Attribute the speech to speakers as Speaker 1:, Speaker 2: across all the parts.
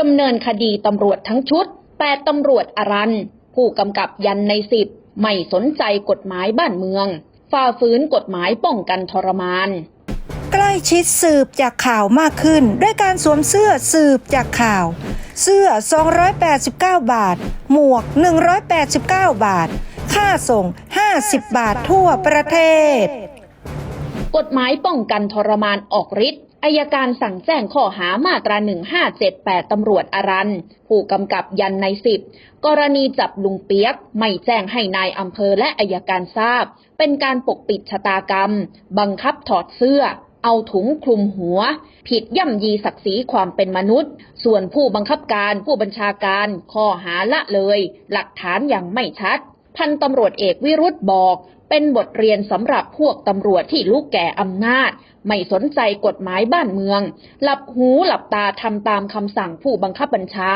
Speaker 1: ดำเนินคดีตำรวจทั้งชุด8ตำรวจอรัน ผู้กำกับยันในสิบไม่สนใจกฎหมายบ้านเมือง ฝ่าฝืนกฎหมายป้องกันทรมาน
Speaker 2: ใกล้ชิดสืบจากข่าวมากขึ้น ด้วยการสวมเสื้อสืบจากข่าว เสื้อ 289 บาท หมวก 189 บาท ค่าส่ง 50 บาททั่วประเทศ
Speaker 1: กฎหมายป้องกันทรมานออกฤทธิ์ อายการสั่งแจ้งข้อหามาตรา 1578 ตำรวจอรัน ผู้กำกับยันในสิบกรณีจับลุงเปียก ไม่แจ้งให้นายอำเภอและอายการทราบ เป็นการปกปิดชะตากรรม บังคับถอดเสื้อ เอาถุงคลุมหัว ผิดย่ำยีศักดิ์ศรีความเป็นมนุษย์ ส่วนผู้บังคับการผู้บัญชาการข้อหาละเลย หลักฐานยังไม่ชัดพันตำรวจเอกวิรุธบอก เป็นบทเรียนสำหรับพวกตำรวจที่ลูกแก่อำนาจ ไม่สนใจกฎหมายบ้านเมือง หลับหูหลับตาทำตามคำสั่งผู้บังคับบัญชา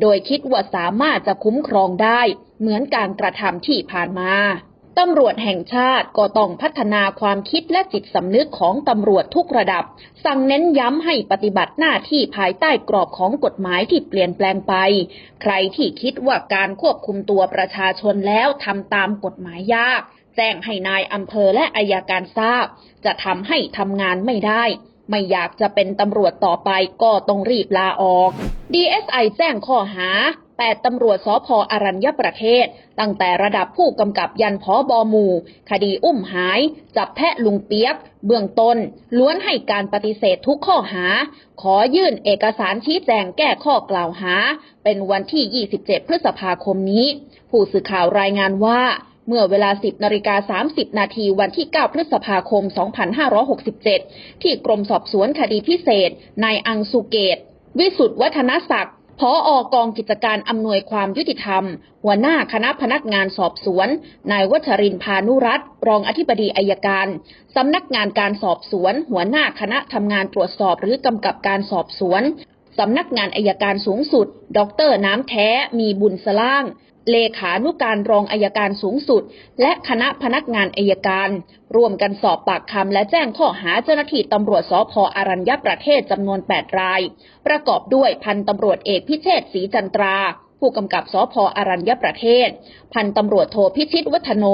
Speaker 1: โดยคิดว่าสามารถจะคุ้มครองได้ เหมือนการกระทำที่ผ่านมาตำรวจแห่งชาติก็ต้องพัฒนาความคิดและจิตสำนึกของตำรวจทุกระดับ สั่งเน้นย้ำให้ปฏิบัติหน้าที่ภายใต้กรอบของกฎหมายที่เปลี่ยนแปลงไป ใครที่คิดว่าการควบคุมตัวประชาชนแล้วทำตามกฎหมายยาก แจ้งให้นายอำเภอและอายการทราบ จะทำให้ทำงานไม่ได้ ไม่อยากจะเป็นตำรวจต่อไปก็ต้องรีบลาออก DSI แจ้งข้อหา 8 ตำรวจสพอรัญญประเทศ ตั้งแต่ระดับผู้กำกับยันพอบอหมู่คดีอุ้มหาย จับแพะลุงเปียก เบื้องต้น ล้วนให้การปฏิเสธทุกข้อหา ขอยื่นเอกสารชี้แจงแก้ข้อกล่าวหา เป็นวันที่ 27 พฤษภาคมนี้ ผู้สื่อข่าวรายงานว่า เมื่อเวลา 10นาฬิกา30 นาทีวันที่ 9 พฤษภาคม 2567 ที่กรมสอบสวนคดีพิเศษ นายอังสุเกต วิสุทธวัฒนศักดิ์พออกองกิจการอำนวยความยุติธรรม หัวหน้าคณะพนักงานสอบสวน นายวัชรินพานุรัตรองอธิบดีอายการ สำนักงานการสอบสวน หัวหน้าคณะทำงานตรวจสอบหรือกำกับการสอบสวน สำนักงานอายการสูงสุด ดรน้ำแท้ มีบุญสล่าง เลขานุการรองอายการสูงสุด และคณะพนักงานอายการ ร่วมกันสอบปากคำและแจ้งข้อหาเจ้าหน้าที่ตำรวจสพอรัญญประเทศจำนวน 8 ราย ประกอบด้วยพันตำรวจเอกพิเชษศรีจันตรา ผู้กำกับสพอรัญญประเทศ พันตำรวจโทพิชิตวัฒโน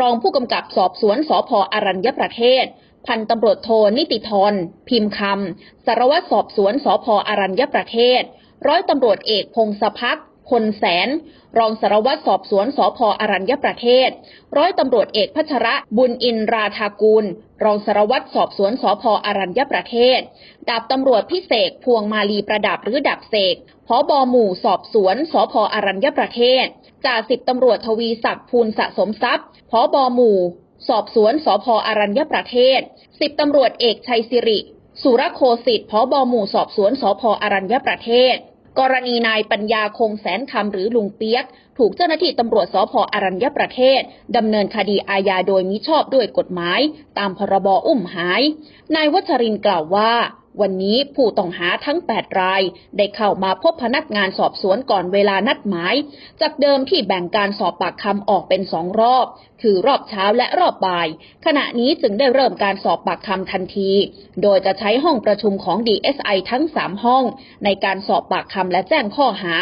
Speaker 1: รองผู้กำกับสอบสวนสพอรัญญประเทศพันตำรวจโทนิติธรพิมพ์คำสารวัตรสอบสวนสพอรัญญประเทศ ร้อยตำรวจเอกพงศพัก พลแสน รองสารวัตรสอบสวนสพอรัญญประเทศ ร้อยตำรวจเอกพัชระบุญอินราธากูล รองสารวัตรสอบสวนสพอรัญญประเทศ ดาบตำรวจพิเศษพวงมาลีประดับหรือดับเสกพบหมู่สอบสวนสพอรัญญประเทศ จ่าสิบตำรวจทวีศักดิ์ภูลสะสมทรัพย์พบหมู่ สอบสวนสพอรัญญประเทศ สิบตำรวจเอกชัยสิริ สุรโคสิทธิ์พบหมู่สอบสวนสพอรัญญประเทศ กรณีนายปัญญาคงแสนคำหรือลุงเปียก ถูกเจ้าหน้าที่ตำรวจสพอรัญญประเทศดำเนินคดีอาญาโดยมิชอบด้วยกฎหมาย ตามพรบอุ้มหาย นายวัชรินกล่าวว่า วันนี้ผู้ต้องหาทั้ง 8 ราย ได้เข้ามาพบพนักงานสอบสวนก่อนเวลานัดหมาย จากเดิมที่แบ่งการสอบปากคำออกเป็นสองรอบ คือรอบเช้าและรอบบ่าย ขณะนี้จึงได้เริ่มการสอบปากคำทันที โดยจะใช้ห้องประชุมของ DSI ทั้ง 3 ห้อง ในการสอบปากคำและแจ้งข้อหา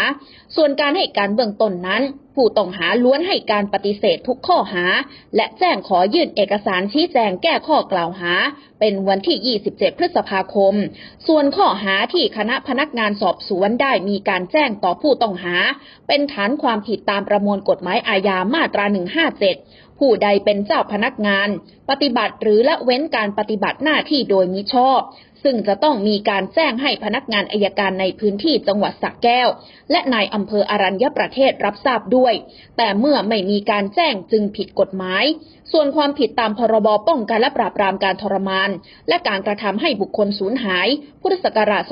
Speaker 1: ส่วนการให้การเบื้องต้นนั้น ผู้ต้องหาล้วนให้การปฏิเสธทุกข้อหา และแจ้งขอยื่นเอกสารชี้แจงแก้ข้อกล่าวหา เป็นวันที่ 27 พฤษภาคม ส่วนข้อหาที่คณะพนักงานสอบสวนได้มีการแจ้งต่อผู้ต้องหา เป็นฐานความผิดตามประมวลกฎหมายอาญามาตรา 157 ผู้ใดเป็นเจ้าพนักงาน ปฏิบัติหรือละเว้นการปฏิบัติหน้าที่โดยมิชอบ ซึ่งจะต้องมีการแจ้งให้พนักงานอายการในพื้นที่จังหวัดสระแก้ว และนายอำเภออรัญญประเทศรับทราบด้วย แต่เมื่อไม่มีการแจ้งจึงผิดกฎหมาย ส่วนความผิดตามพรบป้องกันและปราบปรามการทรมาน และการกระทำให้บุคคลสูญหาย พุทธศักราช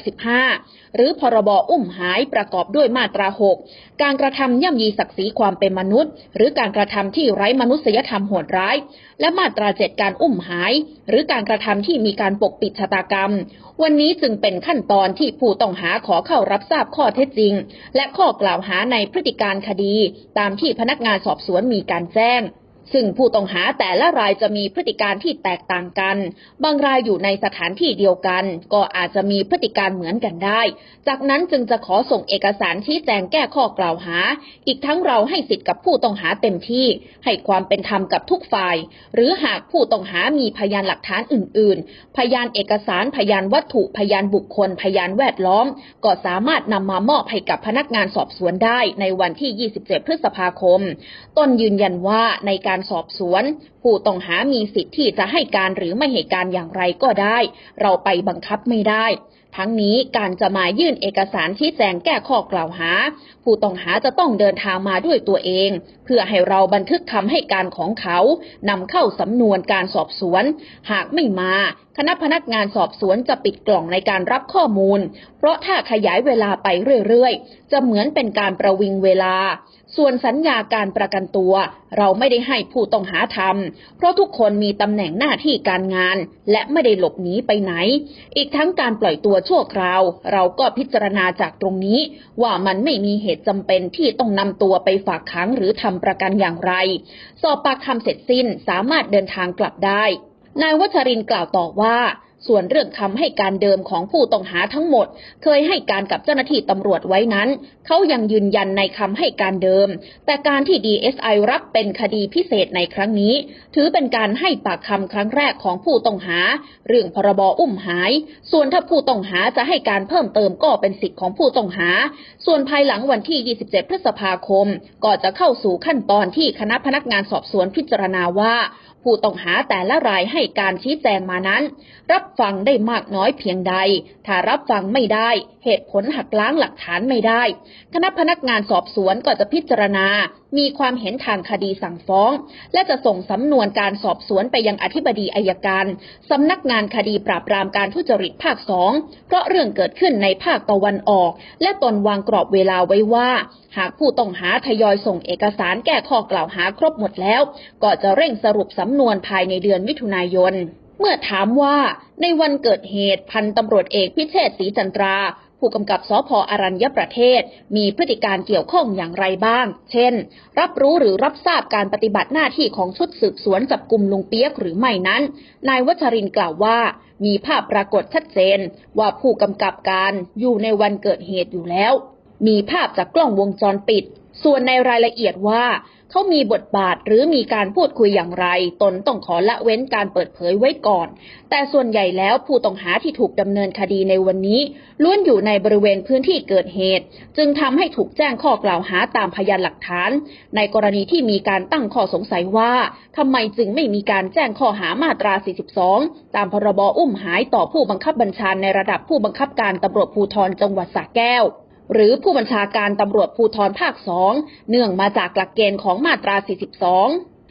Speaker 1: 2565 หรือพรบอุ้มหายประกอบด้วยมาตรา 6 การกระทำย่ำยีศักดิ์ศรีความเป็นมนุษย์ หรือการกระทำที่ไร้มนุษยธรรมโหดร้ายและมาตราเจ็ดการอุ้มหาย หรือการกระทำที่มีการปกปิดชะตากรรม วันนี้จึงเป็นขั้นตอนที่ผู้ต้องหาขอเข้ารับทราบข้อเท็จจริง และข้อกล่าวหาในพฤติการคดี ตามที่พนักงานสอบสวนมีการแจ้ง ซึ่งผู้ต้องหาแต่ละรายจะมีพฤติการที่แตกต่างกัน บางรายอยู่ในสถานที่เดียวกัน ก็อาจจะมีพฤติการเหมือนกันได้ จากนั้นจึงจะขอส่งเอกสารชี้แจงแก้ข้อกล่าวหา อีกทั้งเราให้สิทธิ์กับผู้ต้องหาเต็มที่ ให้ความเป็นธรรมกับทุกฝ่าย หรือหากผู้ต้องหามีพยานหลักฐานอื่น ๆ พยานเอกสารพยานวัตถุพยานบุคคล พยานแวดล้อม ก็สามารถนำมามอบให้กับพนักงานสอบสวนได้ในวันที่ 27 พฤษภาคมตนยืนยันว่าในการสอบสวน ผู้ต้องหามีสิทธิ์ที่จะให้การหรือไม่ให้การอย่างไรก็ได้ เราไปบังคับไม่ได้ ทั้งนี้การจะมายื่นเอกสารชี้แจงแก้ข้อกล่าวหา ผู้ต้องหาจะต้องเดินทางมาด้วยตัวเอง เพื่อให้เราบันทึกคำให้การของเขานำเข้าสำนวนการสอบสวน หากไม่มา คณะพนักงานสอบสวนจะปิดกล่องในการรับข้อมูล เพราะถ้าขยายเวลาไปเรื่อยๆ จะเหมือนเป็นการประวิงเวลา ส่วนสัญญาการประกันตัว เราไม่ได้ให้ผู้ต้องหาทำเพราะทุกคนมีตำแหน่งหน้าที่การงาน และไม่ได้หลบหนีไปไหน อีกทั้งการปล่อยตัวชั่วคราว เราก็พิจารณาจากตรงนี้ ว่ามันไม่มีเหตุจำเป็นที่ต้องนำตัวไปฝากขังหรือทำประกันอย่างไร สอบปากคำเสร็จสิ้นสามารถเดินทางกลับได้นายวัชรินกล่าวต่อว่า ส่วนเรื่องคำให้การเดิมของผู้ต้องหาทั้งหมด เคยให้การกับเจ้าหน้าที่ตำรวจไว้นั้น เขายังยืนยันในคำให้การเดิม แต่การที่ DSI รับเป็นคดีพิเศษในครั้งนี้ ถือเป็นการให้ปากคำครั้งแรกของผู้ต้องหา เรื่องพรบอุ้มหาย ส่วนถ้าผู้ต้องหาจะให้การเพิ่มเติมก็เป็นสิทธิ์ของผู้ต้องหา ส่วนภายหลังวันที่ 27 พฤษภาคม ก็จะเข้าสู่ขั้นตอนที่คณะพนักงานสอบสวนพิจารณาว่าผู้ต้องหาแต่ละรายให้การชี้แจงมานั้น รับฟังได้มากน้อยเพียงใด ถ้ารับฟังไม่ได้ เหตุผลหักล้างหลักฐานไม่ได้ คณะพนักงานสอบสวนก็จะพิจารณามีความเห็นทางคดีสั่งฟ้อง และจะส่งสำนวนการสอบสวนไปยังอธิบดีอายการสำนักงานคดีปราบปรามการทุจริตภาคสองเพราะเรื่องเกิดขึ้นในภาคตะวันออก และตนวางกรอบเวลาไว้ว่า หากผู้ต้องหาทยอยส่งเอกสารแก้ข้อกล่าวหาครบหมดแล้ว ก็จะเร่งสรุปสำนวนภายในเดือนมิถุนายน เมื่อถามว่าในวันเกิดเหตุพันตำรวจเอกพิเชษศรีจันทรา ผู้กำกับสพอรัญญประเทศ มีพฤติการเกี่ยวข้องอย่างไรบ้าง เช่น รับรู้หรือรับทราบการปฏิบัติหน้าที่ของชุดสืบสวนจับกลุ่มลุงเปียกหรือไม่นั้น นายวัชรินกล่าวว่า มีภาพปรากฏชัดเจน ว่าผู้กำกับการอยู่ในวันเกิดเหตุอยู่แล้ว มีภาพจากกล้องวงจรปิด ส่วนในรายละเอียดว่า เขามีบทบาทหรือมีการพูดคุยอย่างไร ตนต้องขอละเว้นการเปิดเผยไว้ก่อน แต่ส่วนใหญ่แล้วผู้ต้องหาที่ถูกดำเนินคดีในวันนี้ล้วนอยู่ในบริเวณพื้นที่เกิดเหตุ จึงทำให้ถูกแจ้งข้อกล่าวหาตามพยานหลักฐาน ในกรณีที่มีการตั้งข้อสงสัยว่าทำไมจึงไม่มีการแจ้งข้อหามาตรา 42 ตามพรบอุ้มหายต่อผู้บังคับบัญชาในระดับผู้บังคับการตำรวจภูธรจังหวัดสระแก้ว หรือผู้บัญชาการตำรวจภูธรภาคสองเนื่องมาจากหลักเกณฑ์ของมาตรา 42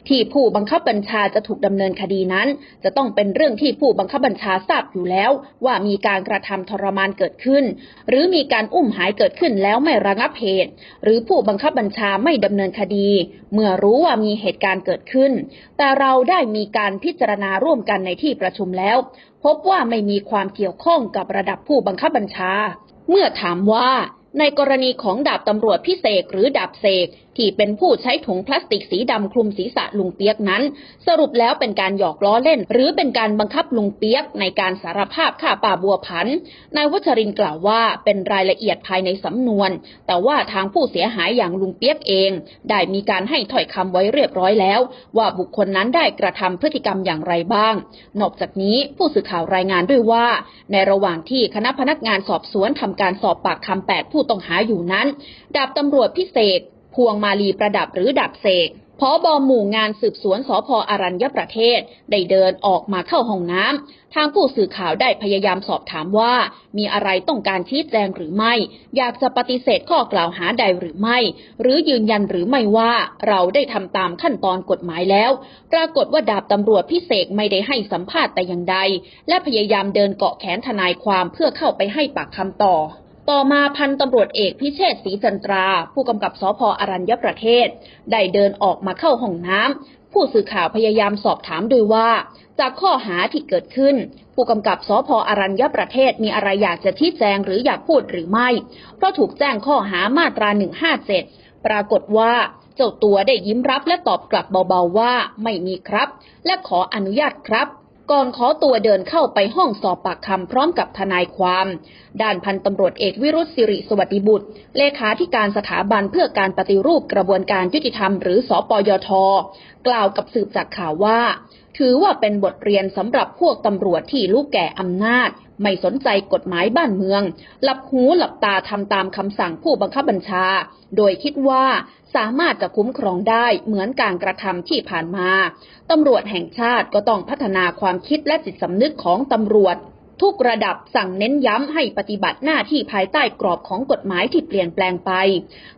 Speaker 1: ที่ผู้บังคับบัญชาจะถูกดำเนินคดีนั้น จะต้องเป็นเรื่องที่ผู้บังคับบัญชาทราบอยู่แล้ว ว่ามีการกระทำทรมานเกิดขึ้น หรือมีการอุ้มหายเกิดขึ้นแล้วไม่ระงับเหตุ หรือผู้บังคับบัญชาไม่ดำเนินคดี เมื่อรู้ว่ามีเหตุการณ์เกิดขึ้น แต่เราได้มีการพิจารณาร่วมกันในที่ประชุมแล้ว พบว่าไม่มีความเกี่ยวข้องกับระดับผู้บังคับบัญชา เมื่อถามว่า ในกรณีของดาบตำรวจพิเศษหรือดาบเสก ที่เป็นผู้ใช้ถุงพลาสติกสีดำคลุมศีรษะลุงเปียกนั้น สรุปแล้วเป็นการหยอกล้อเล่น หรือเป็นการบังคับลุงเปียกในการสารภาพฆ่าป่าบัวพันธ์นายวัชรินกล่าวว่าเป็นรายละเอียดภายในสำนวน แต่ว่าทางผู้เสียหายอย่างลุงเปียกเอง ได้มีการให้ถ้อยคำไว้เรียบร้อยแล้ว ว่าบุคคลนั้นได้กระทำพฤติกรรมอย่างไรบ้าง นอกจากนี้ผู้สื่อข่าวรายงานด้วยว่า ในระหว่างที่คณะพนักงานสอบสวนทำการสอบปากคำแปดผู้ต้องหาอยู่นั้น ดาบตำรวจพิเศษ พวงมาลีประดับหรือดับเสกพอบอหมู่งานสืบสวนสพอรัญญประเทศ ได้เดินออกมาเข้าห้องน้ำ ทางผู้สื่อข่าวได้พยายามสอบถามว่า มีอะไรต้องการชี้แจงหรือไม่ อยากจะปฏิเสธข้อกล่าวหาใดหรือไม่ หรือยืนยันหรือไม่ว่าเราได้ทำตามขั้นตอนกฎหมายแล้ว ปรากฏว่าดาบตำรวจพิเศษไม่ได้ให้สัมภาษณ์แต่อย่างใด และพยายามเดินเกาะแขนทนายความเพื่อเข้าไปให้ปากคำต่อ ต่อมาพันตำรวจเอกพิเชษศรีจันตรา ผู้กำกับสพอรัญญประเทศ ได้เดินออกมาเข้าห้องน้ำผู้สื่อข่าวพยายามสอบถามโดยว่า จากข้อหาที่เกิดขึ้น ผู้กำกับสพอรัญญประเทศมีอะไรอยากจะชี้แจงหรืออยากพูดหรือไม่ เพราะถูกแจ้งข้อหามาตรา 157 ปรากฏว่าเจ้าตัวได้ยิ้มรับและตอบกลับเบาๆว่าไม่มีครับ และขออนุญาตครับ ก่อนขอตัวเดินเข้าไปห้องสอบปากคำพร้อมกับทนายความ ด้านพันตำรวจเอกวิรุษสิริสวัสดิบุตร เลขาธิการสถาบันเพื่อการปฏิรูปกระบวนการยุติธรรมหรือสอปยท กล่าวกับสืบจากข่าวว่า ถือว่าเป็นบทเรียนสำหรับพวกตำรวจที่ลูกแก่อำนาจ ไม่สนใจกฎหมายบ้านเมือง หลับหูหลับตาทำตามคำสั่งผู้บังคับบัญชา โดยคิดว่าสามารถจะคุ้มครองได้เหมือนการกระทำที่ผ่านมาตำรวจแห่งชาติก็ต้องพัฒนาความคิดและจิตสำนึกของตำรวจ ทุกระดับสั่งเน้นย้ำให้ปฏิบัติหน้าที่ภายใต้กรอบของกฎหมายที่เปลี่ยนแปลงไป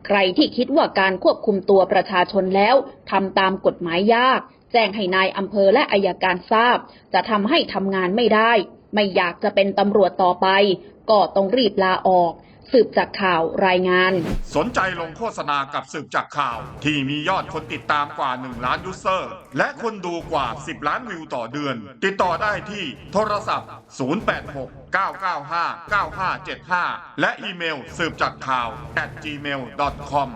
Speaker 1: ใครที่คิดว่าการควบคุมตัวประชาชนแล้วทำตามกฎหมายยาก แจ้งให้นายอำเภอและอายการทราบ จะทำให้ทำงานไม่ได้ ไม่อยากจะเป็นตำรวจต่อไป ก็ต้องรีบลาออก สืบจากข่าวรายงาน
Speaker 3: สนใจลงโฆษณากับสืบจากข่าว ที่มียอดคนติดตามกว่า 1 ล้านยูเซอร์ และคนดูกว่า 10 ล้านวิวต่อเดือน ติดต่อได้ที่โทรศัพท์ 086 995 9575 และอีเมลสืบจากข่าว at gmail.com